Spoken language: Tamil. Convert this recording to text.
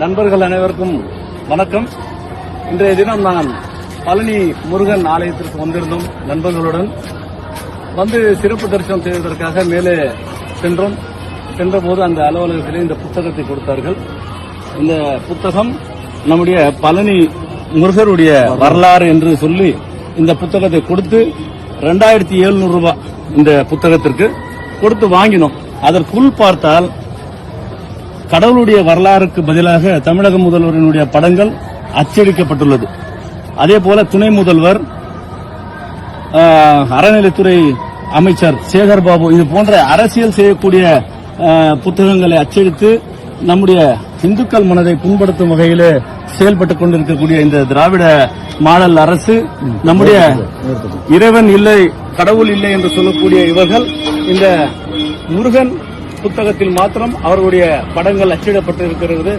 நண்பர்கள் அனைவருக்கும் வணக்கம். இன்றைய தினம் நான் பழனி முருகன் ஆலயத்திற்கு வந்திருந்தோம் நண்பர்களுடன். வந்து சிறப்பு தரிசனம் செய்வதற்காக மேலே சென்றோம். சென்றபோது அந்த அலுவலகத்திலே இந்த புத்தகத்தை கொடுத்தார்கள். இந்த புத்தகம் நம்முடைய பழனி முருகருடைய வரலாறு என்று சொல்லி இந்த புத்தகத்தை கொடுத்து ரெண்டாயிரத்தி எழுநூறு ரூபாய் இந்த புத்தகத்திற்கு கொடுத்து வாங்கினோம். அதற்குள் பார்த்தால் கடவுளுடைய வரலாறுக்கு பதிலாக தமிழக முதல்வரினுடைய படங்கள் அச்சடிக்கப்பட்டுள்ளது. அதே போல துணை முதல்வர் அறநிலைத்துறை அமைச்சர் சேகர் பாபு இது போன்ற அரசியல் செய்யக்கூடிய புத்தகங்களை அச்சடித்து நம்முடைய இந்துக்கள் மனதை புண்படுத்தும் வகையிலே செயல்பட்டுக் கொண்டிருக்கக்கூடிய இந்த திராவிட மாடல் அரசு நம்முடைய இறைவன் இல்லை கடவுள் இல்லை என்று சொல்லக்கூடிய இவர்கள் இந்த முருகன் புத்தகத்தில் மாத்திரம் அவர்களுடைய படங்கள் அச்சிடப்பட்டு இருக்கிறது